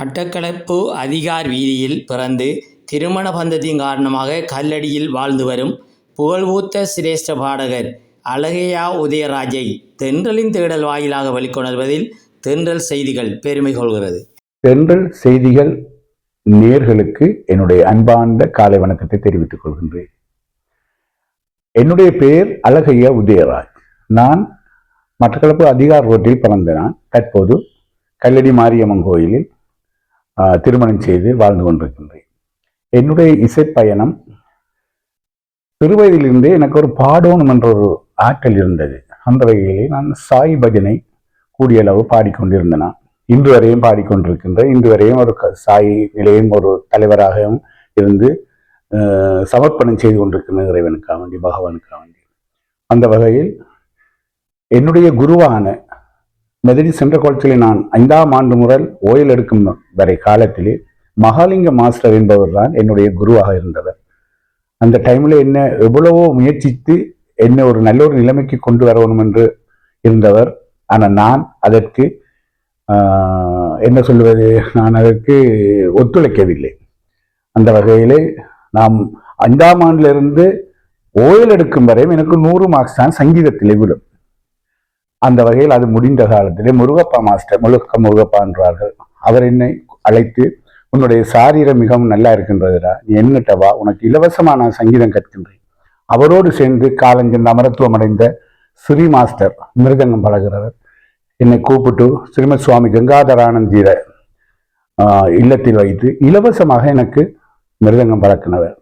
மட்டக்களப்பு அதிகார் வீதியில் பிறந்து திருமண பந்தத்தின் காரணமாக கல்லடியில் வாழ்ந்து வரும் புகழ்பூத்த சிரேஷ்ட பாடகர் அழகையா உதயராஜை தென்றலின் தேடல் வாயிலாக வெளிக்கொணர்வதில் தென்றல் செய்திகள் பெருமை கொள்கிறது. தென்றல் செய்திகள் நேர்களுக்கு என்னுடைய அன்பார்ந்த காலை வணக்கத்தை தெரிவித்துக் கொள்கின்றேன். என்னுடைய பெயர் அழகையா உதயராஜ். நான் மட்டக்களப்பு அதிகார் ரோட்டில் பிறந்த நான். தற்போது கல்லடி மாரியம்மன் கோயிலில் திருமணம் செய்து வாழ்ந்து கொண்டிருக்கின்றேன். என்னுடைய இசை பயணம் சிறுவயதிலிருந்தே எனக்கு ஒரு பாடணும் என்ற ஒரு ஆற்றல் இருந்தது. அந்த வகையிலே நான் சாய் பஜனை கூடிய அளவு பாடிக்கொண்டிருந்தேன் இன்று வரையும் பாடிக்கொண்டிருக்கின்றேன். இன்று வரையும் ஒரு க- சாய் நிலையம் ஒரு தலைவராகவும் இருந்து சமர்ப்பணம் செய்து கொண்டிருக்கின்ற இறைவனுக்காக வேண்டி பகவானுக்காக வேண்டி. அந்த வகையில் என்னுடைய குருவான மெதடி சென்ற கோலத்தில் நான் ஐந்தாம் ஆண்டு முதல் ஓயில் எடுக்கும் வரை காலத்திலே மகாலிங்க மாஸ்டர் என்பவர் தான் என்னுடைய குருவாக இருந்தவர். அந்த டைமில் என்ன எவ்வளவோ முயற்சித்து என்னை ஒரு நல்ல ஒரு நிலைமைக்கு கொண்டு வரணும் என்று இருந்தவர். ஆனால் நான் அதற்கு என்ன சொல்வது நான் அதற்கு ஒத்துழைக்கவில்லை. அந்த வகையிலே நாம் அஞ்சாம் ஆண்டிலிருந்து ஓயில் எடுக்கும் வரையும் எனக்கு நூறு மார்க்ஸ் தான் சங்கீதத்திலே விடும் அந்த வகையில் அது முடிந்த காலத்திலே முருகப்பா மாஸ்டர் முழுக்க முருகப்பா என்றார்கள். அவர் என்னை அழைத்து உன்னுடைய சாரீரம் மிகவும் நல்லா இருக்கின்றதுடா. நீ என்னட்ட வா. உனக்கு இலவசமாக நான் சங்கீதம் கற்கின்றேன். அவரோடு சேர்ந்து காலஞ்சென்று அமரத்துவம் அடைந்த ஸ்ரீ மாஸ்டர் மிருதங்கம் பழகிறவர் என்னை கூப்பிட்டு ஸ்ரீமத் சுவாமி கங்காதரானந்தீர இல்லத்தில் வைத்து இலவசமாக எனக்கு மிருதங்கம் பழக்கினவர்.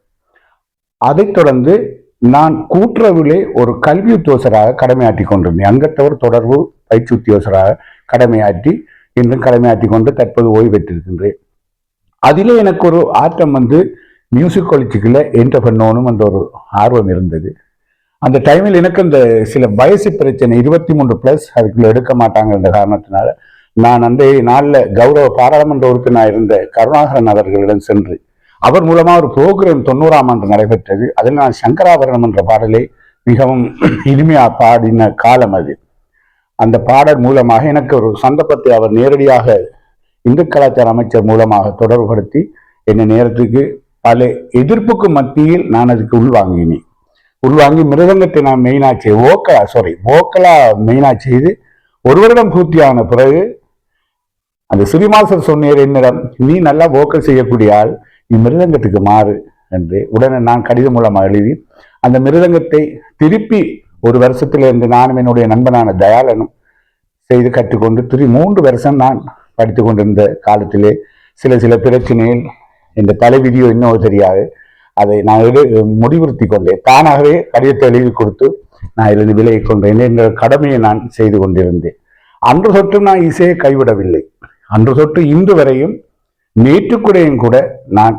அதைத் தொடர்ந்து நான் கூட்டுறவிலே ஒரு கல்வி உத்தியோகராக கடமையாற்றி கொண்டிருந்தேன். அங்கத்தவர் தொடர்பு பயிற்சி உத்தியோகராக கடமையாற்றி இன்றும் கடமையாற்றி கொண்டு தற்போது ஓய்வு பெற்றிருக்கின்றேன். அதிலே எனக்கு ஒரு ஆட்டம் வந்து மியூசிக் காலேஜுக்குள்ள என்ட்ரு பண்ணணும் என்ற ஒரு ஆர்வம் இருந்தது. அந்த டைமில் எனக்கு அந்த சில வயசு பிரச்சனை இருபத்தி மூன்று பிளஸ் அதுக்குள்ள எடுக்க மாட்டாங்கன்ற காரணத்தினால நான் அந்த நாளில் கௌரவ பாராளுமன்ற உறுப்பினர் இருந்த கருணாகரன் அவர்களிடம் சென்று அவர் மூலமா ஒரு புரோகிராம் தொண்ணூறாம் ஆண்டு நடைபெற்றது. அதில் நான் சங்கராபரணம் என்ற பாடலை மிகவும் இனிமையா பாடின காலம் அது. அந்த பாடல் மூலமாக எனக்கு ஒரு சந்தர்ப்பத்தை அவர் நேரடியாக இந்து கலாச்சார அமைச்சர் மூலமாக தொடர்புபடுத்தி என்னை நேரத்துக்கு பல எதிர்ப்புக்கு மத்தியில் நான் அதுக்கு உள்வாங்கினேன். உள்வாங்கி மிருதங்கத்தை நான் மெயினா செய் ஓக்கலா சாரி ஓக்கலா மெயினாக செய்து ஒரு வருடம் பூர்த்தியான பிறகு அந்த சிறிமாசர் சொன்னீர் என்னிடம் நீ நல்லா ஓக்கல் செய்யக்கூடிய ஆள் மிருதங்கத்துக்கு மாறு என்று உடனே நான் கடிதம் மூலமாக எழுதி அந்த மிருதங்கத்தை திருப்பி ஒரு வருஷத்திலிருந்து நானும் என்னுடைய நண்பனான தயாளனும் செய்து கற்றுக்கொண்டு திரு மூன்று வருஷம் நான் படித்து கொண்டிருந்த காலத்திலே சில சில பிரச்சனைகள் இந்த தலைவிதியோ இன்னும் தெரியாது அதை நான் எழு முடிவுறுத்தி கொண்டேன். தானாகவே கடிதத்தை எழுதி கொடுத்து நான் இதிலிருந்து விலகி கொண்டேன் என்ற கடமையை நான் செய்து கொண்டிருந்தேன். அன்று தொட்டு நான் இசையை கைவிடவில்லை. அன்று தொட்டு இன்று வரையும் நேற்றுக்குடையும் கூட நான்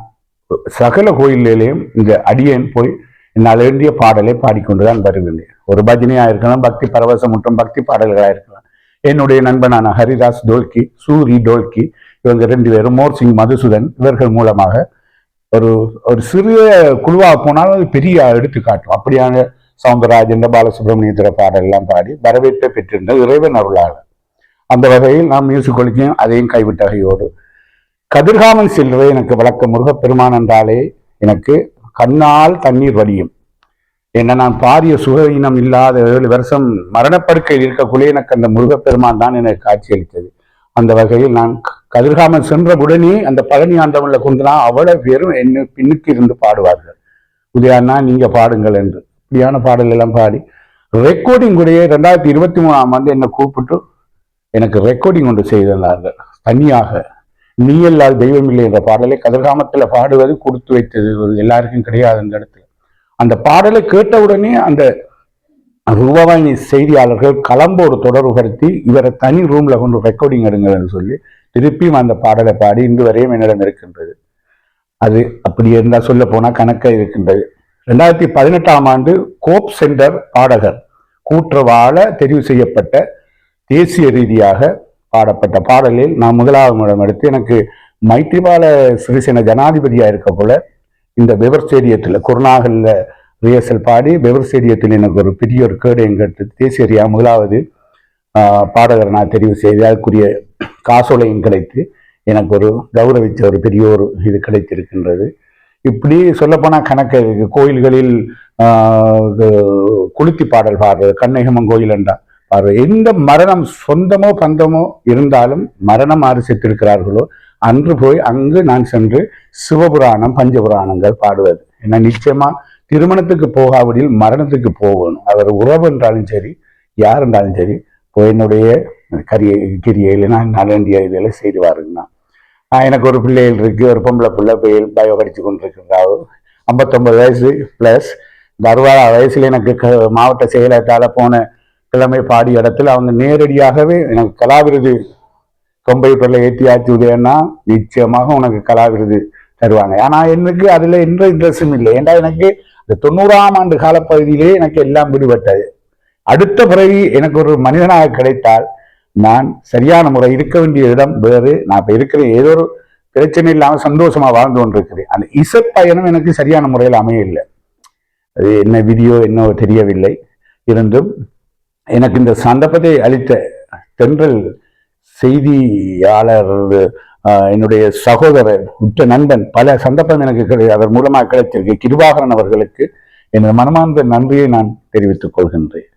சகல கோயில்களிலேயும் இந்த அடியேன் போய் என்னால் எழுதிய பாடலை பாடிக்கொண்டுதான் வருகின்றேன் ஒரு பஜனையா இருக்கலாம் பக்தி பரவசம் மற்றும் பக்தி பாடல்களா இருக்கலாம். என்னுடைய நண்பனான ஹரிதாஸ் டோல்கி சூரி டோல்கி இவங்க ரெண்டு பேரும் மோர் சிங் மதுசூதன் இவர்கள் மூலமாக ஒரு ஒரு சிறிய குழுவாக போனாலும் அது பெரிய எடுத்துக்காட்டும் அப்படியான சவுந்தரராஜன் பாலசுப்ரமணியத்திர பாடலெல்லாம் பாடி வரவேற்பை பெற்றிருந்த இறைவன் அருளாளர். அந்த வகையில் நான் மியூசிக் ஒழிக்கையும் அதையும் கைவிட்ட கையோடு கதிர்காமன் செல்வதை எனக்கு வழக்க முருகப்பெருமான் என்றாலே எனக்கு கண்ணால் தண்ணீர் வடியும். என்ன நான் பாரிய சுகவீனம் இல்லாத ஏழு வருஷம் மரணப்படுக்கையில் இருக்கக்குள்ளே எனக்கு அந்த முருகப்பெருமான் தான் எனக்கு காட்சியளித்தது. அந்த வகையில் நான் கதிர்காமன் சென்ற உடனே அந்த பழனி ஆண்டவன்ல கொண்டுனா அவ்வளவு பேரும் என்ன பின்னுக்கு இருந்து பாடுவார்கள். உதயாண்ணா நீங்க பாடுங்கள் என்று. இப்படியான பாடல் எல்லாம் பாடி ரெக்கார்டிங் கூடயே ரெண்டாயிரத்தி இருபத்தி மூணாம் ஆண்டு என்னை கூப்பிட்டு எனக்கு ரெக்கார்டிங் ஒன்று செய்தார்கள் தனியாக. நீயல்லால் தெய்வமில்லை என்ற பாடலை கதிர்காமத்தில் பாடுவது கொடுத்து வைத்தது ஒரு எல்லாருக்கும் கிடையாது அந்த இடத்துல. அந்த பாடலை கேட்டவுடனே அந்த ரூபவாணி செய்தியாளர்கள் களம்போடு தொடர்புபடுத்தி இவரை தனி ரூம்ல கொண்டு ரெக்கார்டிங் எடுங்கள்னு சொல்லி திருப்பியும் அந்த பாடலை பாடி இன்று வரையும் என்னிடம் இருக்கின்றது. அது அப்படி இருந்தால் சொல்ல போனால் கணக்க இருக்கின்றது. ரெண்டாயிரத்தி பதினெட்டாம் ஆண்டு கோப் சென்டர் பாடகர் கூற்றவாழ தெரிவு செய்யப்பட்ட தேசிய ரீதியாக பாடப்பட்ட பாடலில் நான் முதலாவது இடம் எடுத்து எனக்கு மைத்திரிபால சிறிசேன ஜனாதிபதியாக இருக்க போல இந்த வெவர் ஸ்டேடியத்தில் குருநாகல்ல ரிஹர்சல் பாடி பெவர் ஸ்டேடியத்தில் எனக்கு ஒரு பெரிய ஒரு கேடு கட்டு தேசியரியா முதலாவது ஆஹ், பாடகரை நான் தெரிவு செய்து அதுக்குரிய காசோலையும் கிடைத்து எனக்கு ஒரு கௌரவித்த ஒரு பெரிய ஒரு இது கிடைத்திருக்கின்றது. இப்படி சொல்லப்போனால் கணக்கு கோயில்களில் ஆஹ், இது குளுத்தி பாடல் பாடுறது கண்ணகிமன் கோயில் என்றால் எந்த மரணம் சொந்தமோ பந்தமோ இருந்தாலும் மரணம் ஆறு செத்திருக்கிறார்களோ அன்று போய் அங்கு நான் சென்று சிவபுராணம் பஞ்சபுராணங்கள் பாடுவது. ஏன்னா நிச்சயமா திருமணத்துக்கு போகாவிடில் மரணத்துக்கு போகணும். அவர் உறவு என்றாலும் சரி யார் என்றாலும் சரி போய் என்னுடைய கரிய கிரியையில் நான் நட இதெல்லாம் செய்துவாருங்கண்ணா எனக்கு ஒரு பிள்ளைகள் இருக்கு ஒரு பொம்பளை பிள்ளை போய் பயோ படித்து கொண்டிருக்கிறாள் ஐம்பத்தொம்பது வயசு ப்ளஸ் இந்த அறுபதாம் வயசுல எனக்கு க- மாவட்ட செயலகத்தால் போன கிழமை பாடிய இடத்துல அவங்க நேரடியாகவே எனக்கு கலாவிருது. கொம்பை பொருளை ஏற்றி ஆற்றி உதயன்னா நிச்சயமாக உனக்கு கலாவிருது தருவாங்க. ஆனா எனக்கு அதுல எந்த இன்ட்ரெஸ்டும் இல்லை. ஏன்டா எனக்கு இந்த தொண்ணூறாம் ஆண்டு காலப்பகுதியிலே எனக்கு எல்லாம் விடுபட்டது. அடுத்த பிறகு எனக்கு ஒரு மனிதனாக கிடைத்தால் நான் சரியான முறை இருக்க வேண்டிய இடம் வேறு. நான் இப்ப இருக்கிற ஏதோ ஒரு பிரச்சனை இல்லாம சந்தோஷமா வாழ்ந்து கொண்டிருக்கிறேன். அந்த இசை பயணம் எனக்கு சரியான முறையில் அமையவில்லை. அது என்ன விதியோ என்னவோ தெரியவில்லை. இருந்தும் எனக்கு இந்த சந்தர்ப்பத்தை அளித்த தென்றல் செய்தியாளர் என்னுடைய சகோதரர் உற்ற நண்பன் பல சந்தர்ப்பம் எனக்கு அதன் அவர் மூலமாக கிடைத்திருக்கு. கிருபாகரன் அவர்களுக்கு எனது மனமார்ந்த நன்றியை நான் தெரிவித்துக் கொள்கின்றேன்.